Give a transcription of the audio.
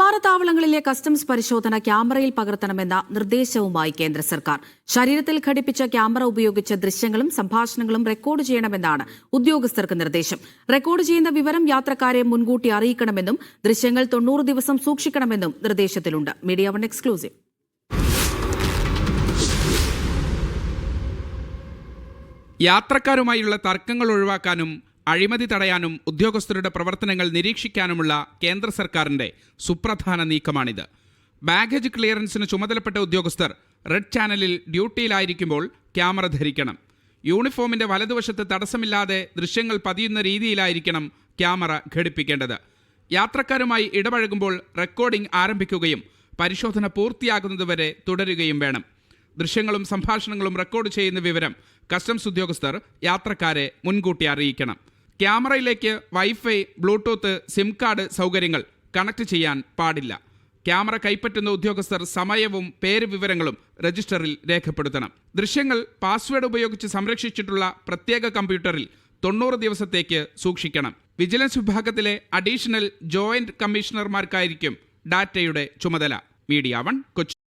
വിമാനത്താവളങ്ങളിലെ customs പരിശോധന ക്യാമറയിൽ പകർത്തണമെന്ന നിർദ്ദേശവുമായി കേന്ദ്ര സർക്കാർ. ശരീരത്തിൽ ഘടിപ്പിച്ച ക്യാമറ ഉപയോഗിച്ച ദൃശ്യങ്ങളും സംഭാഷണങ്ങളും റെക്കോർഡ് ചെയ്യണമെന്നാണ് ഉദ്യോഗസ്ഥർക്ക് നിർദ്ദേശം. റെക്കോർഡ് ചെയ്യുന്ന വിവരം യാത്രക്കാരെ മുൻകൂട്ടി അറിയിക്കണമെന്നും ദൃശ്യങ്ങൾ തൊണ്ണൂറ് ദിവസം സൂക്ഷിക്കണമെന്നും നിർദ്ദേശത്തിലുണ്ട്. Media one exclusive. യാത്രക്കാരുമായുള്ള തർക്കങ്ങൾ ഒഴിവാക്കാനും അഴിമതി തടയാനും ഉദ്യോഗസ്ഥരുടെ പ്രവർത്തനങ്ങൾ നിരീക്ഷിക്കാനുമുള്ള കേന്ദ്ര സർക്കാരിന്റെ സുപ്രധാന നീക്കമാണിത്. ബാഗേജ് ക്ലിയറൻസിന് ചുമതലപ്പെട്ട ഉദ്യോഗസ്ഥർ റെഡ് ചാനലിൽ ഡ്യൂട്ടിയിലായിരിക്കുമ്പോൾ ക്യാമറ ധരിക്കണം. യൂണിഫോമിന്റെ വലതുവശത്ത് തടസ്സമില്ലാതെ ദൃശ്യങ്ങൾ പതിയുന്ന രീതിയിലായിരിക്കണം ക്യാമറ ഘടിപ്പിക്കേണ്ടത്. യാത്രക്കാരുമായി ഇടപഴകുമ്പോൾ റെക്കോർഡിംഗ് ആരംഭിക്കുകയും പരിശോധന പൂർത്തിയാകുന്നതുവരെ തുടരുകയും വേണം. ദൃശ്യങ്ങളും സംഭാഷണങ്ങളും റെക്കോർഡ് ചെയ്യുന്ന വിവരം കസ്റ്റംസ് ഉദ്യോഗസ്ഥർ യാത്രക്കാരെ മുൻകൂട്ടി അറിയിക്കണം. ക്യാമറയിലേക്ക് വൈഫൈ ബ്ലൂടൂത്ത് സിം കാർഡ് സൗകര്യങ്ങൾ കണക്ട് ചെയ്യാൻ പാടില്ല. ക്യാമറ കൈപ്പറ്റുന്ന ഉദ്യോഗസ്ഥർ സമയവും പേര് വിവരങ്ങളും രജിസ്റ്ററിൽ രേഖപ്പെടുത്തണം. ദൃശ്യങ്ങൾ പാസ്വേഡ് ഉപയോഗിച്ച് സംരക്ഷിച്ചിട്ടുള്ള പ്രത്യേക കമ്പ്യൂട്ടറിൽ തൊണ്ണൂറ് ദിവസത്തേക്ക് സൂക്ഷിക്കണം. വിജിലൻസ് വിഭാഗത്തിലെ അഡീഷണൽ ജോയിന്റ് കമ്മീഷണർമാർക്കായിരിക്കും ഡാറ്റയുടെ ചുമതല. Media one Kochi.